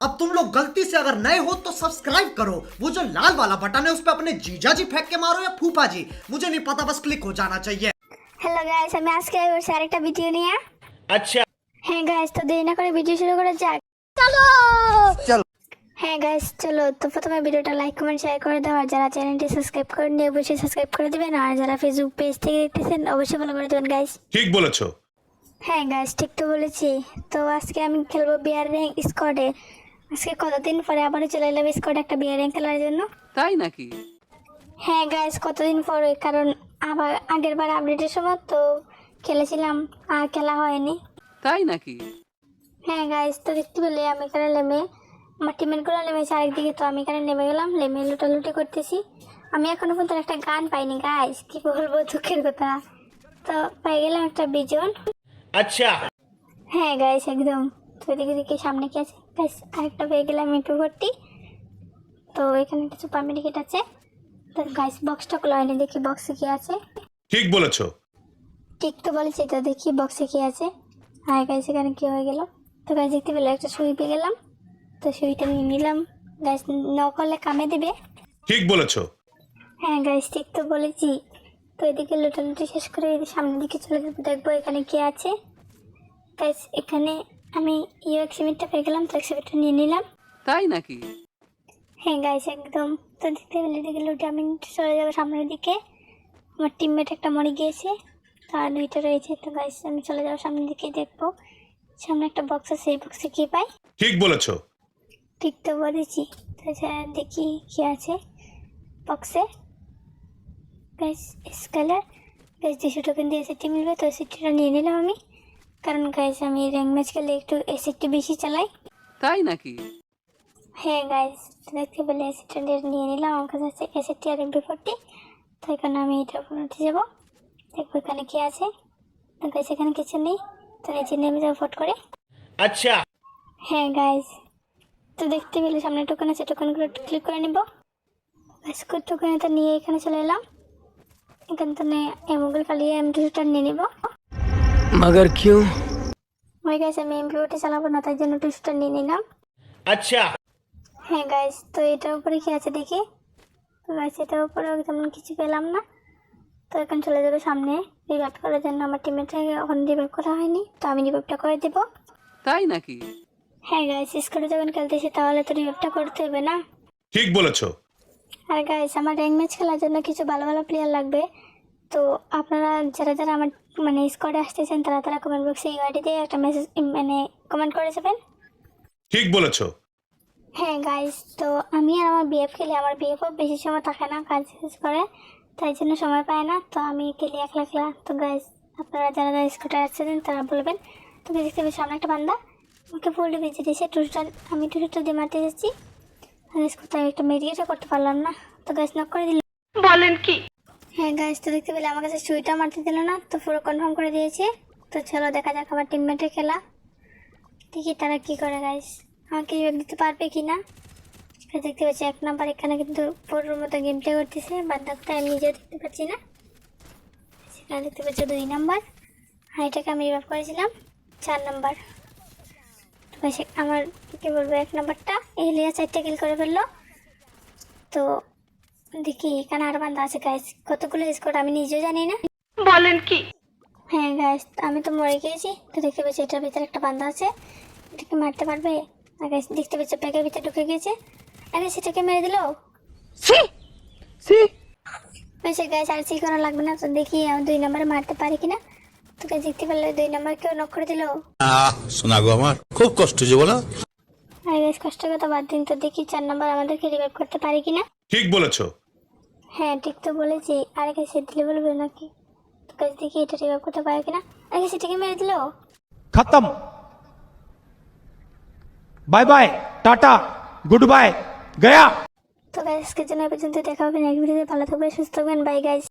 अब तुम लोग गलती से अगर नए हो तो सब्सक्राइब करो वो जो लाल वाला बटन है उस पर अपने जीजा जी फेंक के मारो या फूफा जी मुझे नहीं पता बस क्लिक हो जाना चाहिए হ্যালো গাইস আমি আজকে করছি আরেকটা ভিডিও নিয়ে আচ্ছা হ্যাঁ গাইস তো দেরি না করে ভিডিও শুরু করা যাক চলো চলো। হ্যাঁ গাইস চলো তো প্রথমে ভিডিওটা লাইক কমেন্ট শেয়ার করে দাও আর যারা চ্যানেলটি সাবস্ক্রাইব করেননি অবশ্যই সাবস্ক্রাইব করে দিবেন আর যারা ফেসবুক পেজ থেকে দেখতেছেন অবশ্যই ফলো করে দেবেন গাইস ঠিক বলেছো হ্যাঁ গাইস ঠিক তো বলেছি তো আজকে আমি খেলবো বিয়ার র্যাঙ্ক স্কোয়াডে আজকে কতদিন পরে আবারও চলে এলাম স্কোয়াডে একটা বিয়ার র্যাঙ্ক খেলার জন্য? তাই নাকি? হ্যাঁ গাইস কতদিন পরে? কারণ আবার আগের বার আপডেটের সময় তো খেলেছিলাম আর খেলা হয়নি। তাই নাকি? হ্যাঁ গাইস তো দেখতে পেলে আমি এখানে নেমে আমার টিমেটগুলো নেমেছে আরেকদিকে তো আমি এখানে নেমে গেলাম নেমে লুটালুটি করতেছি। আমি এখনও পর্যন্ত একটা গান পাইনি গাইস কি বলব দুঃখের কথা। তো পাই গেলাম একটা বিজন। আচ্ছা। হ্যাঁ গাইস একদম। তো এদিকে দিকে সামনে কি আছে? গাইস আরেকটা পেয়ে গেলাম একটু ভর্তি। তো এখানে একটা সুপার মেডিকেট আছে। তো গাইস বক্সটা খোলা হয়নি দেখি বক্সে কি আছে। ঠিক বলেছ। ঠিক তো বলেছি তো দেখি বক্সে কি আছে। আর গাইস এখানে কি হয়ে গেল? তো গাইস দেখতে পেলে একটা সুই পেয়ে গেলাম। তো সুইটা নিয়ে নিলাম। গাইস ন করলে কামে দিবে। ঠিক বলেছ। হ্যাঁ গাইস ঠিক তো বলেছি। তো এদিকে লুটালুটি শেষ করে সামনের দিকে চলে যাব। দেখব এখানে কি আছে। গাইস এখানে আমি ইউ এক্সিমিটটা পেয়ে গেলাম তো এক্সিমিটটা নিয়ে নিলাম। তাই নাকি? হ্যাঁ গাইস একদম। তো দেখতে পেলে লুটে আমি চলে যাব সামনের দিকে। আমার টিমমেট একটা মরে গিয়েছে তার দুইটা রয়েছে। তো গাইস আমি চলে যাব সামনের দিকে দেখব সামনে একটা বক্স আছে এই বক্সে কী পাই। ঠিক বলেছ। ঠিক তো বলেছি। তাছাড়া দেখি কি আছে বক্সে গাইস স্কেলার গাইস দুশো টোকেন দিয়ে এসিটি মিলবে তো এসিটিটা নিয়ে নিলাম আমি। কারণ গাইস আমি র্যাঙ্ক ম্যাচ খেলে একটু এসিটি বেশি চালাই। তাই নাকি? হ্যাঁ গাইস দেখতে পেলে এসিটা নিয়ে নিলাম আমার কাছে আছে এসিটি আর এমপি ফোরটি তো এখানে আমি এটা উপরে উঠে যাব। দেখব এখানে কি আছে। গাইস এখানে কিছু নেই। তো নিচে নেমে যাব ফট করে। আচ্ছা। হ্যাঁ গাইস তো দেখতে পেলে সামনে টোকেন আছে টোকেনগুলো একটু ক্লিক করে নিব। গাইস টোকেন তো নিয়ে এখানে চলে এলাম। এখান থেকে এমগুলো কালিয়ে এম টুটা নিয়ে নিব। मगर क्यों ওই গাইস আমি এমপি ফোরটি চালাবো না তাই জন্য টুসটা নিয়ে নিলাম আচ্ছা হ্যাঁ গাইস তো এটার উপরে কি আছে দেখি তো গাইস এটার উপরে তেমন কিছু পেলাম না তো এখন চলে যাবে সামনে রিভাইভ করার জন্য আমার টিমেটাকে এখন রিভাইভ করা হয়নি তো আমি রিভাইভটা করে দেবো তাই নাকি হ্যাঁ গাইস স্কুলে যখন খেলতেছি তাহলে তো রিভাইভটা করতে হবে না ঠিক বলেছো আর গাইস আমার র্যাঙ্ক ম্যাচ খেলার জন্য কিছু ভালো ভালো প্লেয়ার লাগবে তো আপনারা যারা যারা আমার মানে স্কোয়াডে আসতেছেন তারা তারা কমেন্ট বক্সে ইউআইডি দিয়ে একটা মেসেজ মানে কমেন্ট করে যাবেন। ঠিক বলেছ। হ্যাঁ গাইস তো আমি আর আমার বিএফ খেলি আমার বিএফও বেশি সময় থাকে না কাজ শেষ করে তাই জন্য সময় পায় না। তো আমি খেলি একলা একলা তো গাইস আপনারা যারা যারা স্কুটার আসছেন তারা বলবেন তো দেখতে সামনে একটা বান্দা আমাকে ফুল বেঁচে দিয়েছে টুরিস্টার আমি টুরিস্টার দিয়ে মারতে এসেছি স্কুটার একটা মেডিকেটও করতে পারলাম না। তো গাইস নক করে দিল। বলেন কি? হ্যাঁ গাইস তো দেখতে পেলে আমার কাছে সুইটা মারতে দিল না, তো পুরো কনফার্ম করে দিয়েছে। তো চলো দেখা যাক আমার টিমমেটের খেলা। দেখি তারা কি করে গাইস আমাকে দিতে পারবে কি না দেখতে পাচ্ছি এক নাম্বার এখানে কিন্তু পুরোর মতো গেম প্লে করতেছে বান্দাকটা আমি নিজেও দেখতে পাচ্ছি না। সেখানে দেখতে পাচ্ছি দুই নাম্বার আর এটাকে আমি রিভাইভ করেছিলাম, চার নাম্বার তো আমার কি বলব, এক নাম্বারটা এলিয়া চারটে কিল করে ফেলল। তো দেখি এখানে আরও বান্ধা আছে গাইস কতগুলো স্কোর আমি নিজেও জানি না। বলেন কি? হ্যাঁ গাইস আমি তো মরে গিয়েছি। তো দেখতে পাচ্ছি এটার ভিতরে একটা বান্ধা আছে। এটাকে মারতে পারবে? আর guys, দেখতে পাচ্ছি ব্যাগের ভিতরে ঢুকে গেছে আরে সেটাকে মেরে দিল? বেশি গাইস আর সি করা লাগবে না। তো দেখি আমি দুই নম্বরে মারতে পারি কিনা। তো guys, দেখতে পারলে দুই নম্বর কেউ নক করে দিল। আহ শোনা গো আমার খুব কষ্ট যে বলো। আর গাইস কষ্ট কথা বাদ দিন। তো দেখি চার নম্বর আমাদেরকে রিভাইভ করতে পারি কিনা। ঠিক বলেছ। হ্যাঁ ঠিক তো বলেছি। আর একে সে দিলে বলবে নাকি? তোর কাছ থেকে এটা রিভাইভ করতে পারে কিনা? আগে সেটাকে মেরে দিল। খতম। Bye bye tata good bye গয়া। তো গাইস কিছু না পর্যন্ত দেখা হবে নেক্সট ভিডিওতে ভালো থাকবেন সুস্থ থাকবেন। Bye guys